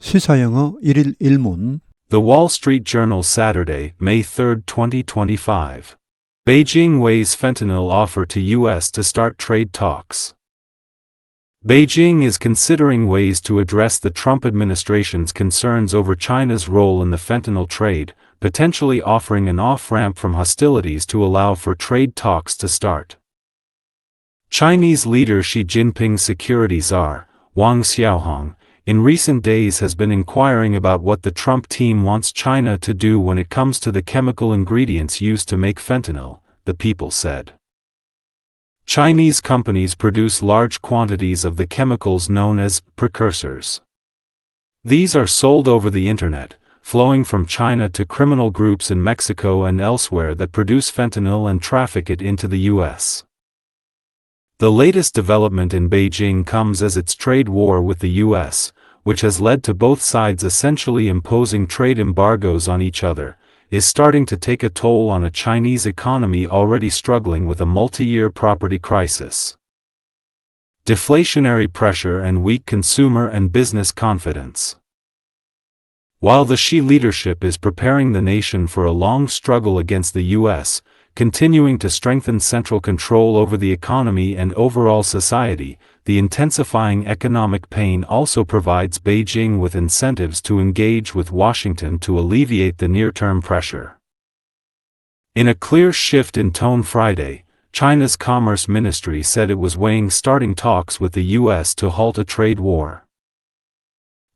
시사영어 1일 1문 The Wall Street Journal Saturday, May 3, 2025. Beijing weighs fentanyl offer to U.S. to start trade talks. Beijing is considering ways to address the Trump administration's concerns over China's role in the fentanyl trade, potentially offering an off ramp from hostilities to allow for trade talks to start. Chinese leader Xi Jinping's security czar, Wang Xiaohong, in recent days has been inquiring about what the Trump team wants China to do when it comes to the chemical ingredients used to make fentanyl, the people said. Chinese companies produce large quantities of the chemicals known as precursors. These are sold over the internet, flowing from China to criminal groups in Mexico and elsewhere that produce fentanyl and traffic it into the U.S. The latest development in Beijing comes as its trade war with the U.S., which has led to both sides essentially imposing trade embargoes on each other, is starting to take a toll on a Chinese economy already struggling with a multi-year property crisis. Deflationary pressure and weak consumer and business confidence. While the Xi leadership is preparing the nation for a long struggle against the U.S., continuing to strengthen central control over the economy and overall society, the intensifying economic pain also provides Beijing with incentives to engage with Washington to alleviate the near-term pressure. In a clear shift in tone Friday, China's Commerce Ministry said it was weighing starting talks with the U.S. to halt a trade war.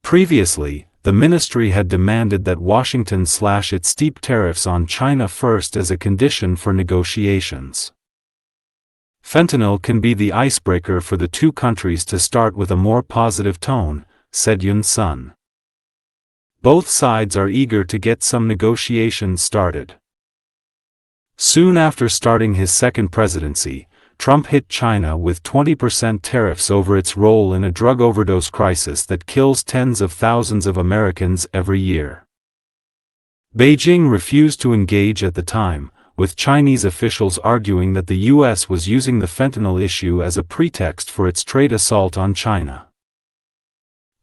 Previously, the ministry had demanded that Washington slash its steep tariffs on China first as a condition for negotiations. Fentanyl can be the icebreaker for the two countries to start with a more positive tone, said Yun Sun. Both sides are eager to get some negotiations started. Soon after starting his second presidency, Trump hit China with 20% tariffs over its role in a drug overdose crisis that kills tens of thousands of Americans every year. Beijing refused to engage at the time, with Chinese officials arguing that the U.S. was using the fentanyl issue as a pretext for its trade assault on China.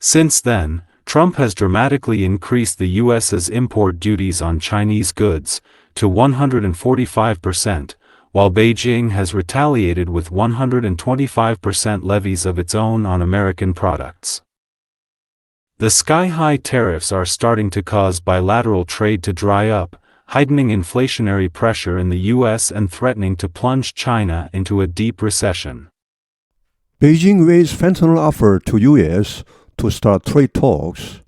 Since then, Trump has dramatically increased the U.S.'s import duties on Chinese goods to 145%, while Beijing has retaliated with 125% levies of its own on American products. The sky-high tariffs are starting to cause bilateral trade to dry up, heightening inflationary pressure in the US and threatening to plunge China into a deep recession. Beijing weighs fentanyl offer to US to start trade talks.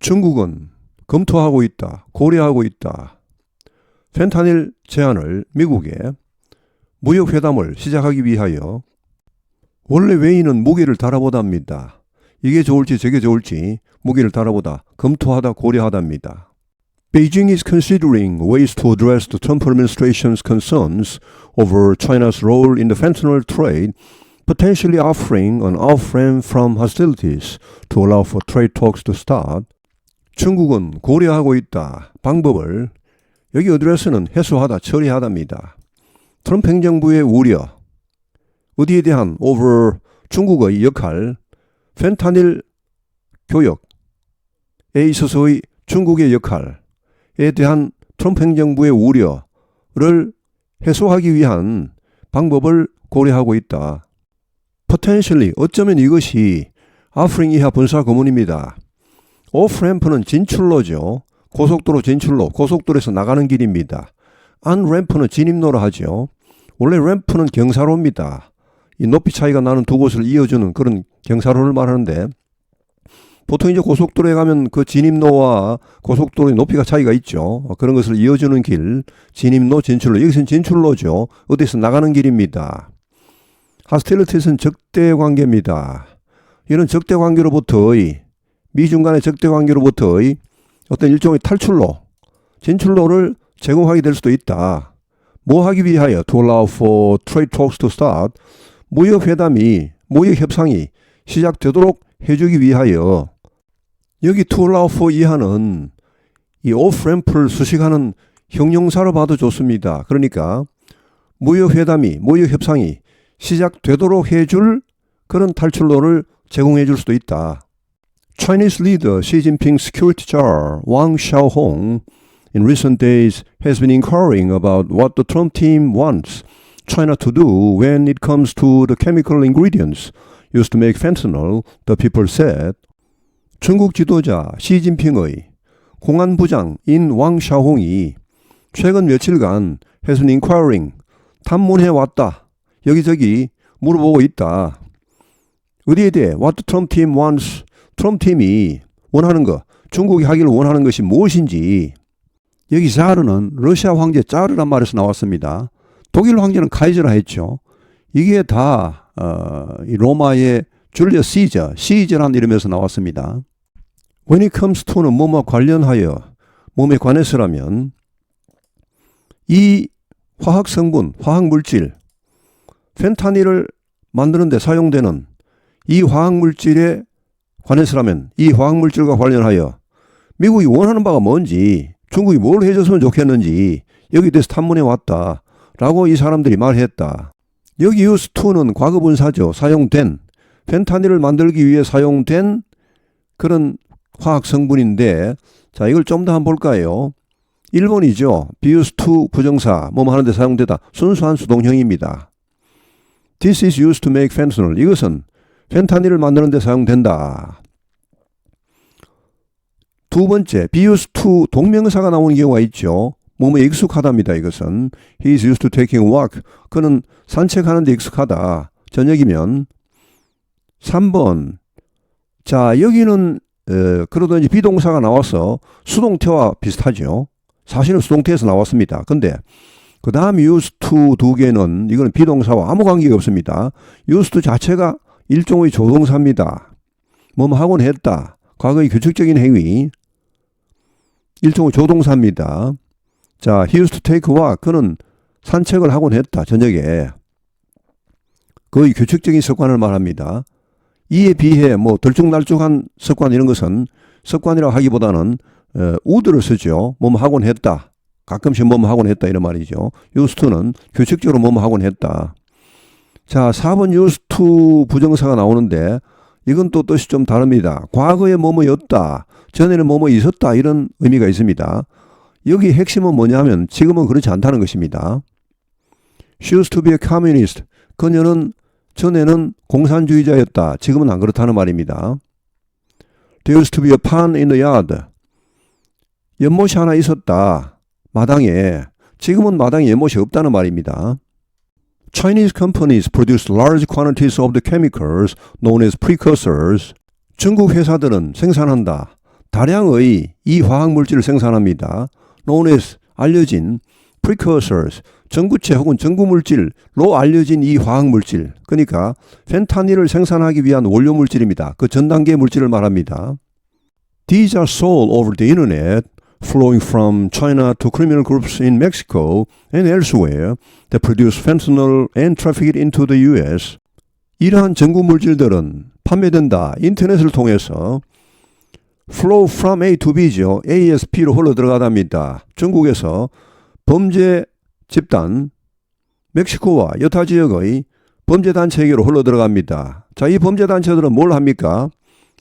중국은 검토하고 있다, 고려하고 있다. 펜타닐 제안을 미국에 무역 회담을 시작하기 위하여 원래 외인은 무게를 달아보답니다. 이게 좋을지 저게 좋을지 무게를 달아보다 검토하다 고려하답니다. Beijing is considering ways to address the Trump administration's concerns over China's role in the fentanyl trade, potentially offering an off-ramp from hostilities to allow for trade talks to start. 중국은 고려하고 있다. 방법을 여기 어드레스는 해소하다, 처리하답니다. 트럼프 행정부의 우려, 어디에 대한 over 중국의 역할, 펜타닐 교역에 있어서의 중국의 역할에 대한 트럼프 행정부의 우려를 해소하기 위한 방법을 고려하고 있다. potentially 어쩌면 이것이 아프링 이하 분사 거문입니다. 오프램프는 진출로죠. 고속도로 진출로, 고속도로에서 나가는 길입니다. 안 램프는 진입로로 하죠. 원래 램프는 경사로입니다. 이 높이 차이가 나는 두 곳을 이어주는 그런 경사로를 말하는데 보통 이제 고속도로에 가면 그 진입로와 고속도로의 높이가 차이가 있죠. 그런 것을 이어주는 길, 진입로, 진출로. 여기서는 진출로죠. 어디서 나가는 길입니다. 하스텔리티스는 적대 관계입니다. 이런 적대 관계로부터의 미중 간의 적대 관계로부터의 어떤 일종의 탈출로, 진출로를 제공하게 될 수도 있다. 뭐 하기 위하여 trade talks to start 무역 회담이 무역 협상이 시작되도록 해주기 위하여 여기 for 이하는 이 ramp를 수식하는 형용사로 봐도 좋습니다. 그러니까 무역 회담이 무역 협상이 시작되도록 해줄 그런 탈출로를 제공해 줄 수도 있다. Chinese leader Xi Jinping's security czar Wang Xiaohong in recent days has been inquiring about what the Trump team wants China to do when it comes to the chemical ingredients used to make fentanyl, the people said. 중국 지도자 시진핑의 공안부장인 왕 샤홍이 최근 며칠간 has been inquiring, 탐문해 왔다. 여기저기 물어보고 있다. 어디에 대해 what the Trump team wants, 트럼프 팀이 원하는 것, 중국이 하기를 원하는 것이 무엇인지 여기 자르는 러시아 황제 자르란 말에서 나왔습니다. 독일 황제는 카이저라 했죠. 이게 다 어, 이 로마의 줄리어 시저, 시저란 이름에서 나왔습니다. When it comes to는 뭐뭐 관련하여 몸에 관해서라면 이 화학 성분, 화학 물질, 펜타닐을 만드는 데 사용되는 이 화학 물질에 관해서라면 이 화학 물질과 관련하여 미국이 원하는 바가 뭔지 중국이 뭘 해줬으면 좋겠는지 여기 대해서 탐문해 왔다. 라고 이 사람들이 말했다. 여기 use to는 과거 분사죠. 사용된 펜타닐을 만들기 위해 사용된 그런 화학 성분인데 자 이걸 좀 더 한번 볼까요? 1번이죠. 비use to 부정사 뭐뭐 하는데 사용되다. 순수한 수동형입니다. This is used to make fentanyl. 이것은 펜타닐을 만드는 데 사용된다. 두 번째, be used to 동명사가 나오는 경우가 있죠. 뭐뭐 익숙하답니다. 이것은 he is used to taking walk. 그는 산책하는 데 익숙하다. 저녁이면 3번 자 여기는 어, 그러든지 비동사가 나와서 수동태와 비슷하죠. 사실은 수동태에서 나왔습니다. 근데 그 다음 used to 두 개는 이거는 비동사와 아무 관계가 없습니다. used to 자체가 일종의 조동사입니다. 뭐뭐 하곤 했다. 과거의 규칙적인 행위. 일종의 조동사입니다. 자, he used to take a walk. 그는 산책을 하곤 했다. 저녁에. 거의 규칙적인 습관을 말합니다. 이에 비해 뭐 들쭉날쭉한 습관 이런 것은 습관이라고 하기보다는 어, 우드를 쓰죠. 뭐뭐 하곤 했다. 가끔씩 뭐뭐 하곤 했다 이런 말이죠. used to는 규칙적으로 뭐뭐 하곤 했다. 자, 4번 used to 부정사가 나오는데 이건 또 뜻이 좀 다릅니다. 과거에 뭐뭐였다. 전에는 뭐뭐 있었다. 이런 의미가 있습니다. 여기 핵심은 뭐냐면 지금은 그렇지 않다는 것입니다. She used to be a communist. 그녀는 전에는 공산주의자였다. 지금은 안 그렇다는 말입니다. There used to be a pond in the yard. 연못이 하나 있었다. 마당에. 지금은 마당에 연못이 없다는 말입니다. Chinese companies produce large quantities of the chemicals known as precursors. 중국 회사들은 생산한다. 다량의 이 화학 물질을 생산합니다. known as 알려진 precursors 전구체 혹은 전구 물질로 알려진 이 화학 물질 그러니까 펜타닐을 생산하기 위한 원료 물질입니다. 그 전 단계 물질을 말합니다. These are sold over the internet flowing from China to criminal groups in Mexico and elsewhere that produce fentanyl and traffic it into the US. 이러한 전구 물질들은 판매된다. 인터넷을 통해서 flow from A to B죠. A에서 B로 흘러 들어가답니다. 중국에서 범죄 집단 멕시코와 여타 지역의 범죄 단체에게로 흘러 들어갑니다. 자, 이 범죄 단체들은 뭘 합니까?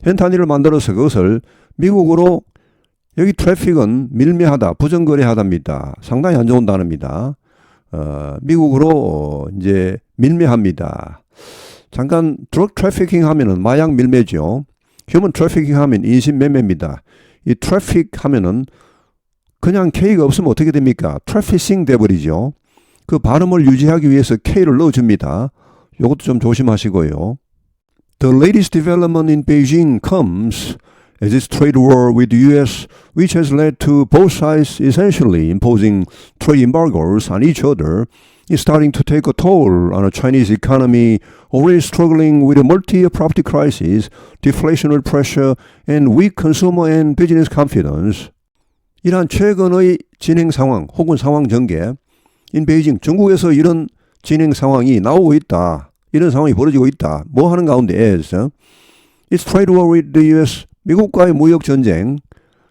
펜타닐을 만들어서 그것을 미국으로 여기 트래픽은 밀매하다, 부정거래하답니다. 상당히 안 좋은 단어입니다. 어, 미국으로 이제 밀매합니다. 잠깐 드럭 트래피킹 하면은 마약 밀매죠. 휴먼 트래피킹 하면 인신 매매입니다. 이 트래픽 하면은 그냥 K가 없으면 어떻게 됩니까? 트래피싱 돼버리죠. 그 발음을 유지하기 위해서 K를 넣어줍니다. 이것도 좀 조심하시고요. The latest development in Beijing comes as its trade war with the US, which has led to both sides essentially imposing trade embargoes on each other, is starting to take a toll on a Chinese economy already struggling with a multi-year property crisis, deflationary pressure, and weak consumer and business confidence. 이러한 최근의 진행 상황 혹은 상황 전개, in 베이징 중국에서 이런 진행 상황이 나오고 있다. 이런 상황이 벌어지고 있다. 뭐 하는 가운데에서 It's trade war with the US. 미국과의 무역 전쟁.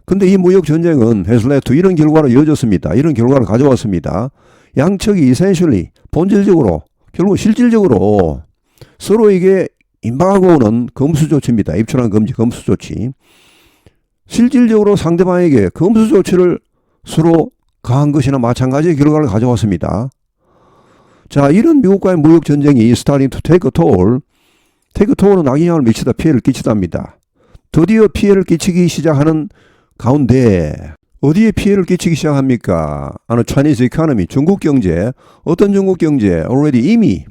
근데 이 무역 전쟁은 has led to 이런 결과로 이어졌습니다. 이런 결과를 가져왔습니다. 양측이 essentially 본질적으로 결국 실질적으로 서로에게 임박하고는 검수 조치입니다. 입출한 금지 검수 조치. 실질적으로 상대방에게 검수 조치를 서로 가한 것이나 마찬가지의 결과를 가져왔습니다. 자, 이런 미국과의 무역 전쟁이 take a toll, take a toll은 악영향을 미치다 피해를 끼치답니다. 드디어 피해를 끼치기 시작하는 가운데 어디에 피해를 끼치기 시작합니까? 아는 Chinese economy, 중국 경제, 어떤 중국 경제, already 이미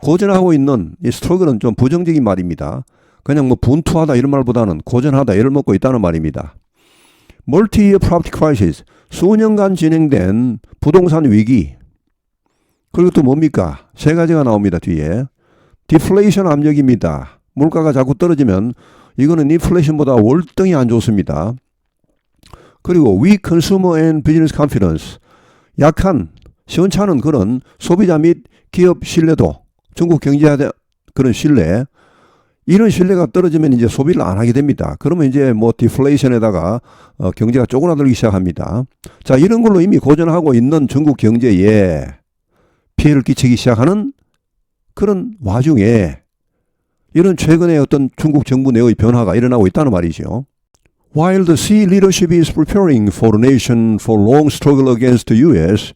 고전하고 있는 이 스트러글은 좀 부정적인 말입니다. 그냥 뭐 분투하다 이런 말보다는 고전하다 이를 먹고 있다는 말입니다. Multi-year property crisis, 수년간 진행된 부동산 위기. 그리고 또 뭡니까? 세 가지가 나옵니다, 뒤에. 디플레이션 압력입니다. 물가가 자꾸 떨어지면 이거는 인플레이션보다 월등히 안 좋습니다. 그리고 weak consumer and business confidence. 약한, 시원찮은 그런 소비자 및 기업 신뢰도, 중국 경제에 대한 그런 신뢰, 이런 신뢰가 떨어지면 이제 소비를 안 하게 됩니다. 그러면 이제 뭐 디플레이션에다가 어, 경제가 쪼그라들기 시작합니다. 자, 이런 걸로 이미 고전하고 있는 중국 경제에 피해를 끼치기 시작하는 그런 와중에 이런 최근에 어떤 중국 정부 내의 변화가 일어나고 있다는 말이죠. While the sea leadership is preparing for the nation for long struggle against the US,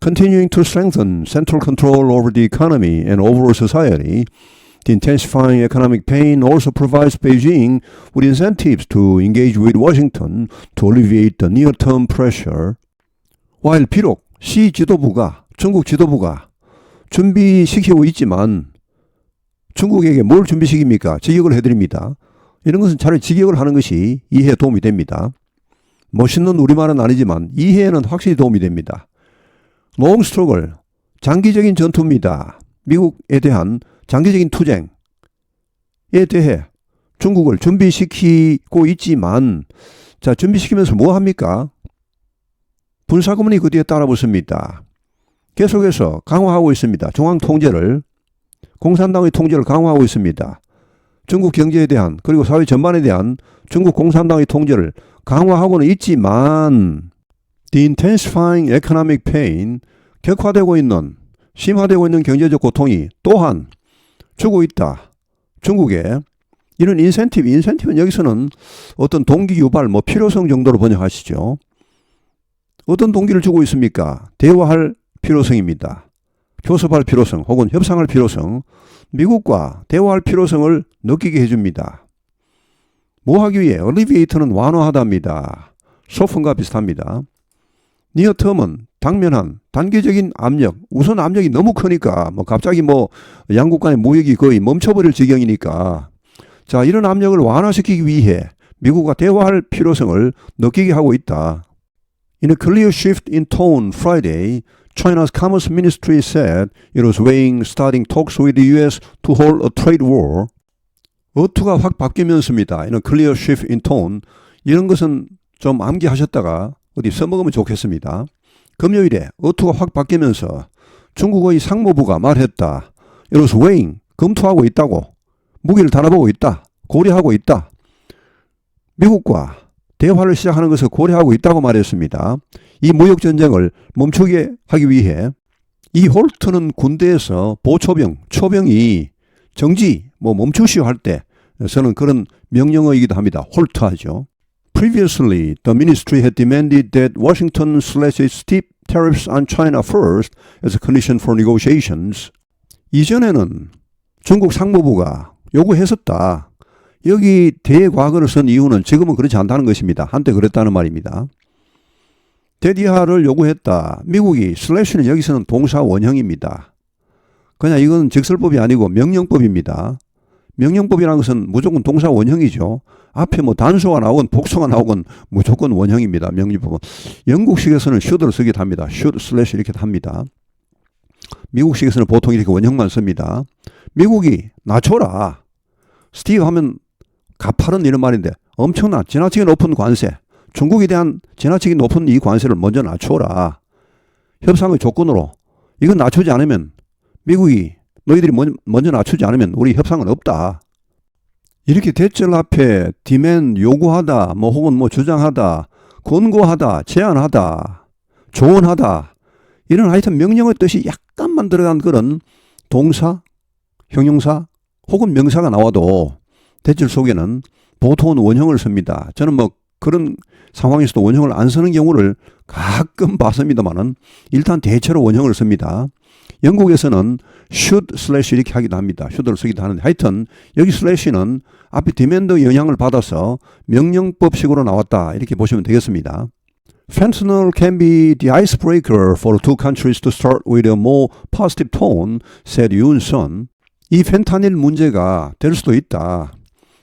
continuing to strengthen central control over the economy and overall society, the intensifying economic pain also provides Beijing with incentives to engage with Washington to alleviate the near-term pressure. while 비록 시 지도부가 중국 지도부가 준비시키고 있지만 중국에게 뭘 준비시킵니까? 직역을 해드립니다. 이런 것은 차라리 직역을 하는 것이 이해에 도움이 됩니다. 멋있는 우리말은 아니지만 이해에는 확실히 도움이 됩니다. 롱 스트로글, 장기적인 전투입니다. 미국에 대한 장기적인 투쟁에 대해 중국을 준비시키고 있지만 자 준비시키면서 뭐 합니까? 군사고문이 그 뒤에 따라 붙습니다. 계속해서 강화하고 있습니다. 중앙 통제를 공산당의 통제를 강화하고 있습니다. 중국 경제에 대한 그리고 사회 전반에 대한 중국 공산당의 통제를 강화하고는 있지만 the intensifying economic pain 격화되고 있는 심화되고 있는 경제적 고통이 또한 주고 있다. 중국에 이런 인센티브, 인센티브는 여기서는 어떤 동기 유발, 뭐 필요성 정도로 번역하시죠. 어떤 동기를 주고 있습니까? 대화할 필요성입니다. 교섭할 필요성 혹은 협상할 필요성, 미국과 대화할 필요성을 느끼게 해줍니다. 뭐 하기 위해? 얼리비에이터는 완화하답니다. 소품과 비슷합니다. 니어텀은 당면한 단계적인 압력, 우선 압력이 너무 크니까 뭐 갑자기 뭐 양국 간의 무역이 거의 멈춰버릴 지경이니까 자 이런 압력을 완화시키기 위해 미국과 대화할 필요성을 느끼게 하고 있다. In a clear shift in tone Friday, China's Commerce Ministry said it was weighing starting talks with the US to hold a trade war. 어투가 확 바뀌면서입니다. Clear shift in tone. 이런 것은 좀 암기하셨다가 어디 써먹으면 좋겠습니다. 금요일에 어투가 확 바뀌면서 중국의 상무부가 말했다. Was weighing, 검토하고 있다고. 무기를 달아보고 있다. 고려하고 있다. 미국과 대화를 시작하는 것을 고려하고 있다고 말했습니다. 이 무역 전쟁을 멈추게 하기 위해 이 홀트는 군대에서 보초병, 초병이 정지, 뭐 멈추시오 할 때 저는 그런 명령어이기도 합니다. 홀트하죠. Previously, the ministry had demanded that Washington slash its steep tariffs on China first as a condition for negotiations. 이전에는 중국 상무부가 요구했었다. 여기 대과거를 쓴 이유는 지금은 그렇지 않다는 것입니다. 한때 그랬다는 말입니다. 대디하를 요구했다. 미국이 슬래시는 여기서는 동사 원형입니다. 그냥 이건 직설법이 아니고 명령법입니다. 명령법이라는 것은 무조건 동사 원형이죠. 앞에 뭐 단수가 나오건 복수가 나오건 무조건 원형입니다. 명령법은. 영국식에서는 should를 쓰기도 합니다. should slash 이렇게 합니다. 미국식에서는 보통 이렇게 원형만 씁니다. 미국이 낮춰라. 스티브 하면 가파른 이런 말인데 엄청난 지나치게 높은 관세. 중국에 대한 지나치게 높은 이 관세를 먼저 낮춰라. 협상의 조건으로 이건 낮추지 않으면 미국이 너희들이 먼- 먼저 낮추지 않으면 우리 협상은 없다. 이렇게 대절 앞에 디맨 요구하다, 뭐 혹은 뭐 주장하다, 권고하다, 제안하다, 조언하다 이런 하여튼 명령의 뜻이 약간만 들어간 그런 동사, 형용사, 혹은 명사가 나와도 대출 속에는 보통은 원형을 씁니다. 저는 뭐 그런 상황에서도 원형을 안 쓰는 경우를 가끔 봤습니다만은 일단 대체로 원형을 씁니다. 영국에서는 should slash 이렇게 하기도 합니다. should를 쓰기도 하는데 하여튼 여기 slash는 앞에 디맨드 영향을 받아서 명령법식으로 나왔다 이렇게 보시면 되겠습니다. Fentanyl can be the icebreaker for two countries to start with a more positive tone, said Yoon Sun. 이 펜타닐 문제가 될 수도 있다.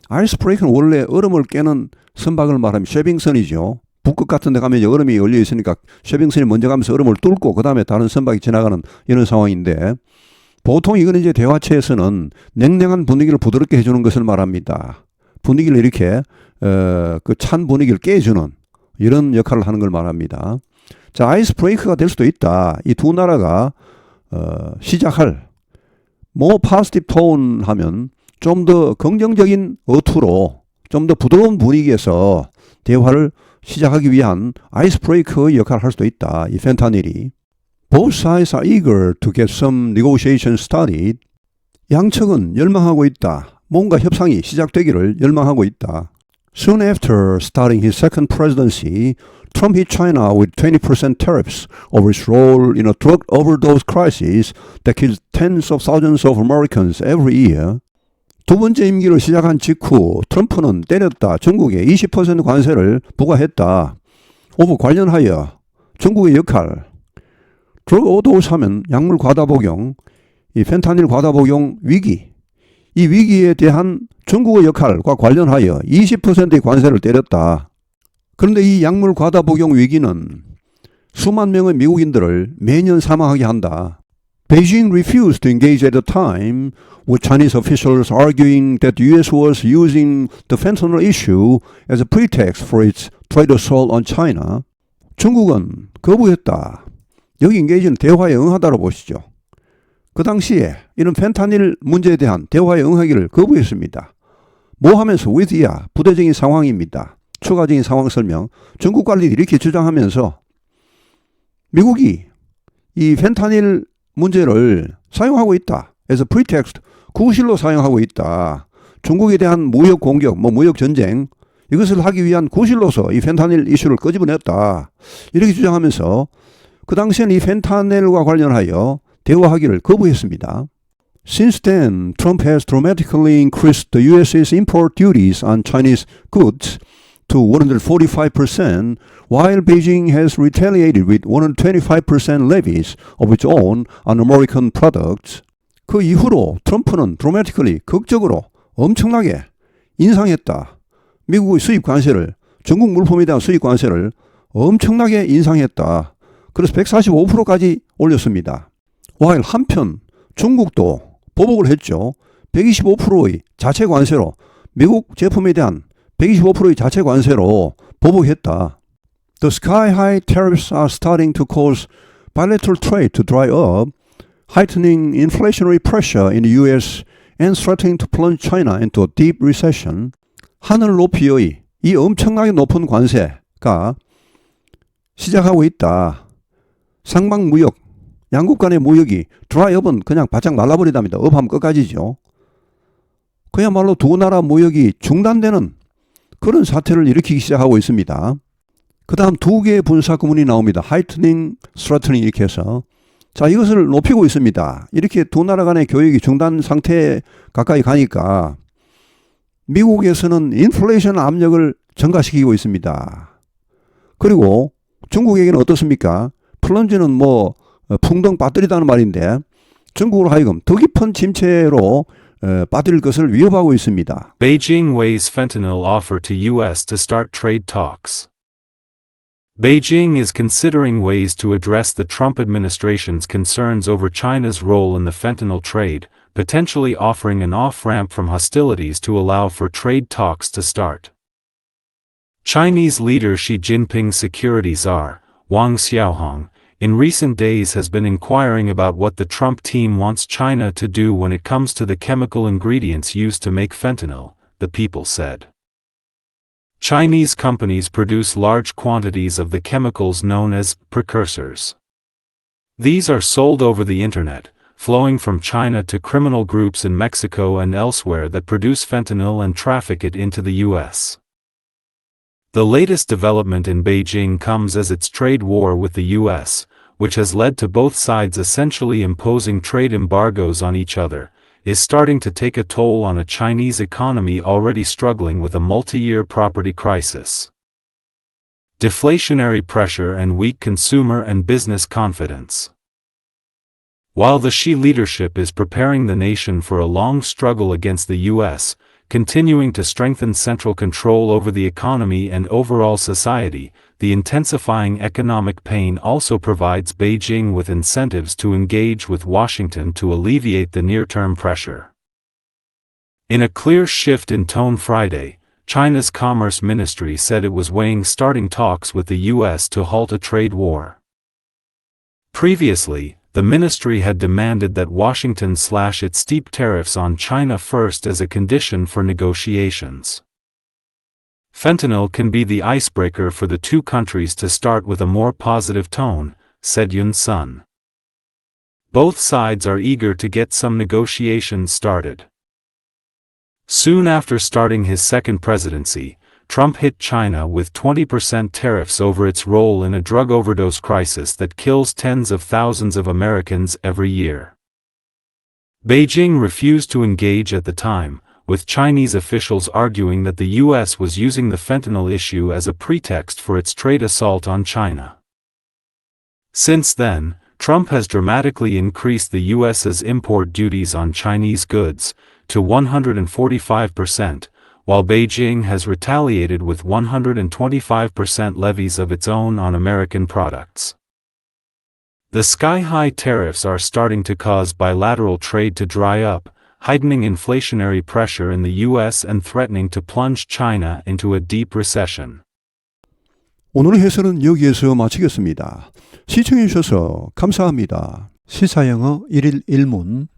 아이스브레이크는 원래 얼음을 깨는 선박을 말하면 쉐빙선이죠. 북극 같은 데 가면 얼음이 열려 있으니까 쉐빙선이 먼저 가면서 얼음을 뚫고 그 다음에 다른 선박이 지나가는 이런 상황인데 보통 이거는 이제 대화체에서는 냉랭한 분위기를 부드럽게 해주는 것을 말합니다. 분위기를 이렇게 어, 그찬 분위기를 깨주는 이런 역할을 하는 걸 말합니다. 자, 아이스 브레이크가 될 수도 있다. 이 두 나라가 어, 시작할 뭐 파스티브 톤 하면 좀 더 긍정적인 어투로 좀 더 부드러운 분위기에서 대화를 시작하기 위한 아이스 브레이크의 역할을 할 수도 있다. 이 펜타닐이. Both sides are eager to get some negotiation started. 양측은 열망하고 있다. 뭔가 협상이 시작되기를 열망하고 있다. Soon after starting his second presidency, Trump hit China with 20% tariffs over its role in a drug overdose crisis that kills tens of thousands of Americans every year. 두 번째 임기를 시작한 직후 트럼프는 때렸다. 중국에 20% 관세를 부과했다. 오브 관련하여 중국의 역할. 드러그 오도스 하면 약물 과다 복용, 이 펜타닐 과다 복용 위기. 이 위기에 대한 중국의 역할과 관련하여 20%의 관세를 때렸다. 그런데 이 약물 과다 복용 위기는 수만 명의 미국인들을 매년 사망하게 한다. Beijing refused to engage at the time, with Chinese officials arguing that the U.S. was using the fentanyl issue as a pretext for its trade assault on China. 중국은 거부했다. 여기 인게이지는 대화에 응하다로 보시죠. 그 당시에 이런 펜타닐 문제에 대한 대화에 응하기를 거부했습니다. 뭐 하면서 with야 부대적인 상황입니다. 추가적인 상황 설명. 중국 관리들이 이렇게 주장하면서 미국이 이 펜타닐 문제를 사용하고 있다. 그래서 pretext 구실로 사용하고 있다. 중국에 대한 무역 공격, 뭐 무역 전쟁 이것을 하기 위한 구실로서 이 펜타닐 이슈를 끄집어냈다. 이렇게 주장하면서 그 당시에는 이 펜타닐과 관련하여 대화하기를 거부했습니다. Since then, Trump has dramatically increased the US's import duties on Chinese goods to 145%, while Beijing has retaliated with 125% levies of its own on American products. 그 이후로 트럼프는 dramatically, 극적으로 엄청나게 인상했다. 미국의 수입 관세를, 중국 물품에 대한 수입 관세를 엄청나게 인상했다. 그래서 145%까지 올렸습니다. while 한편 중국도 보복을 했죠. 125%의 자체 관세로 미국 제품에 대한 125%의 자체 관세로 보복했다. The sky high tariffs are starting to cause bilateral trade to dry up, heightening inflationary pressure in the US and threatening to plunge China into a deep recession. 하늘 높이의 이 엄청나게 높은 관세가 시작하고 있다. 상방 무역, 양국 간의 무역이 드라이업은 그냥 바짝 말라버리답니다. 업하면 끝까지죠. 그야말로 두 나라 무역이 중단되는 그런 사태를 일으키기 시작하고 있습니다. 그 다음 두 개의 분사 구문이 나옵니다. 하이트닝, 스트라트닝 이렇게 해서 자 이것을 높이고 있습니다. 이렇게 두 나라 간의 교역이 중단 상태에 가까이 가니까 미국에서는 인플레이션 압력을 증가시키고 있습니다. 그리고 중국에게는 어떻습니까? 플런지는 뭐 어, 풍덩 빠뜨리다는 말인데 중국으로 하여금 더 깊은 침체로 어, 빠뜨릴 것을 위협하고 있습니다. Beijing weighs fentanyl offer to U.S. to start trade talks. Beijing is considering ways to address the Trump administration's concerns over China's role in the fentanyl trade, potentially offering an off ramp from hostilities to allow for trade talks to start. Chinese leader Xi Jinping's security czar, Wang Xiaohong, in recent days has been inquiring about what the Trump team wants China to do when it comes to the chemical ingredients used to make fentanyl, the people said. Chinese companies produce large quantities of the chemicals known as precursors. These are sold over the internet, flowing from China to criminal groups in Mexico and elsewhere that produce fentanyl and traffic it into the U.S. The latest development in Beijing comes as its trade war with the U.S., which has led to both sides essentially imposing trade embargoes on each other, is starting to take a toll on a Chinese economy already struggling with a multi-year property crisis. Deflationary pressure and weak consumer and business confidence. While the Xi leadership is preparing the nation for a long struggle against the U.S., continuing to strengthen central control over the economy and overall society, the intensifying economic pain also provides Beijing with incentives to engage with Washington to alleviate the near-term pressure. In a clear shift in tone Friday, China's Commerce Ministry said it was weighing starting talks with the U.S. to halt a trade war. Previously, the ministry had demanded that Washington slash its steep tariffs on China first as a condition for negotiations. Fentanyl can be the icebreaker for the two countries to start with a more positive tone, said Yun Sun. Both sides are eager to get some negotiations started. Soon after starting his second presidency, Trump hit China with 20% tariffs over its role in a drug overdose crisis that kills tens of thousands of Americans every year. Beijing refused to engage at the time, with Chinese officials arguing that the U.S. was using the fentanyl issue as a pretext for its trade assault on China. Since then, Trump has dramatically increased the U.S.'s import duties on Chinese goods to 145%, while Beijing has retaliated with 125% levies of its own on American products. The sky-high tariffs are starting to cause bilateral trade to dry up, heightening inflationary pressure in the U.S. and threatening to plunge China into a deep recession. 오늘 해설은 여기에서 마치겠습니다. 시청해주셔서 감사합니다. 시사영어 1일 1문